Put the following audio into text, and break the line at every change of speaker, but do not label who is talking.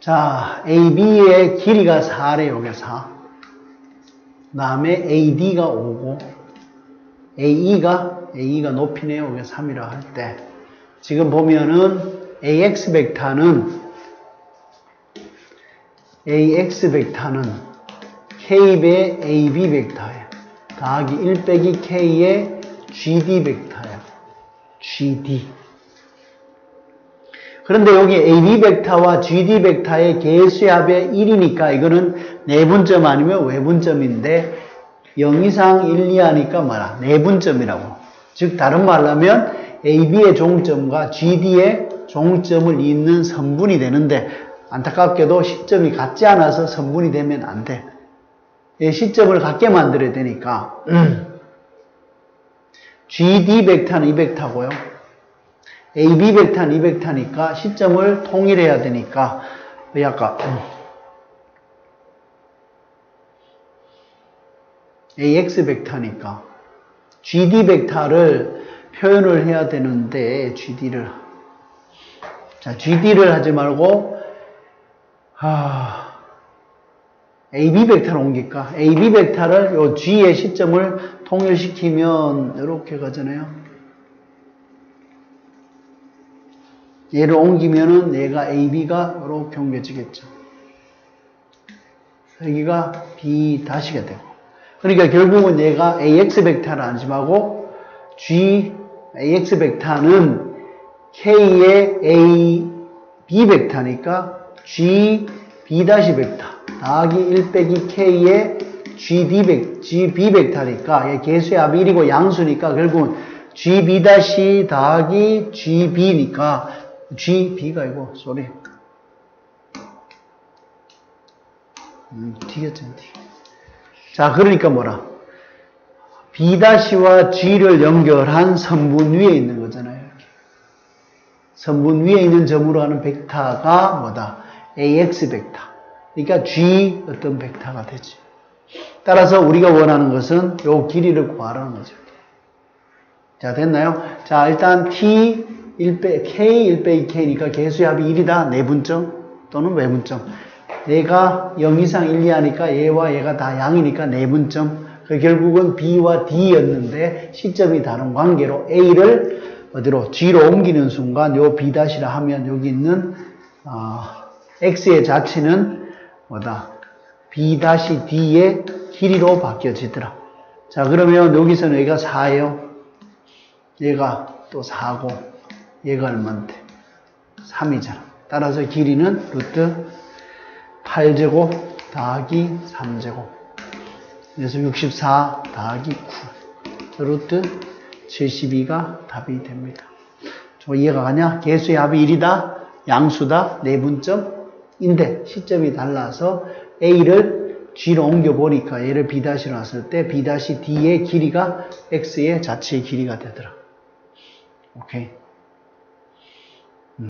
자, AB의 길이가 4래요. 이게 4. 그 다음에 AD가 5고, AE가, AE가 높이네요. 이게 3이라 할 때. 지금 보면은 AX 벡터는, AX 벡터는 K배 AB 벡터예요. 더하기 1 빼기 K의 GD 벡터예요. GD. 그런데 여기 AB 벡터와 GD 벡터의 개수의 합의 1이니까 이거는 내분점 아니면 외분점인데 0 이상 1 이하니까 뭐라? 내분점이라고. 즉 다른 말로 하면 AB의 종점과 GD의 종점을 잇는 선분이 되는데 안타깝게도 시점이 같지 않아서 선분이 되면 안 돼. 이 시점을 같게 만들어야 되니까 GD 벡터는 이 벡터고요. AB 벡터는 이 벡터니까 시점을 통일해야 되니까 약간 AX 벡터니까 GD 벡터를 표현을 해야 되는데 GD를 자 GD를 하지 말고 아 AB 벡터를 옮길까? AB 벡터를 요 G의 시점을 통일시키면 이렇게 가잖아요. 얘를 옮기면은 얘가 AB가 이렇게 옮겨지겠죠. 여기가 B 다시가 되고. 그러니까 결국은 얘가 AX 벡터를 안심하고 G AX 벡터는 K의 A B 벡터니까 G B 다시 벡터 더하기 1 빼기 K의 GD 벡 GB 벡터니까 얘 개수의 합이 1이고 양수니까 결국은 GB 다시 더하기 GB니까 GB가 이거 쏘리 음, T였잖아 T 자 그러니까 뭐라? B-와 G를 연결한 선분 위에 있는 거잖아요 이렇게. 선분 위에 있는 점으로 하는 벡터가 뭐다? AX 벡터. 그러니까 G 어떤 벡터가 되지? 따라서 우리가 원하는 것은 요 길이를 구하라는 거죠. 자 됐나요? 자 일단 T 1 빼, K 1 빼기 K니까 개수의 합이 1이다. 내분점 또는 외분점. 얘가 0 이상 1 이하니까 얘와 얘가 다 양이니까 내분점. 그 결국은 B와 D였는데 시점이 다른 관계로 A를 어디로 G로 옮기는 순간 요 B-라 하면 여기 있는 어, X의 자체는 뭐다? B-D의 길이로 바뀌어지더라. 자 그러면 여기서는 얘가 4예요. 얘가 또 4고 얘가 얼마인데? 3이잖아. 따라서 길이는 루트 8제곱 더하기 3제곱. 그래서 64 더하기 9. 루트 72가 답이 됩니다. 저 이해가 가냐? 개수의 합이 1이다. 양수다. 내분점인데 시점이 달라서 A를 G로 옮겨보니까 얘를 B-로 놨을 때 B-D의 길이가 X의 자체의 길이가 되더라. 오케이.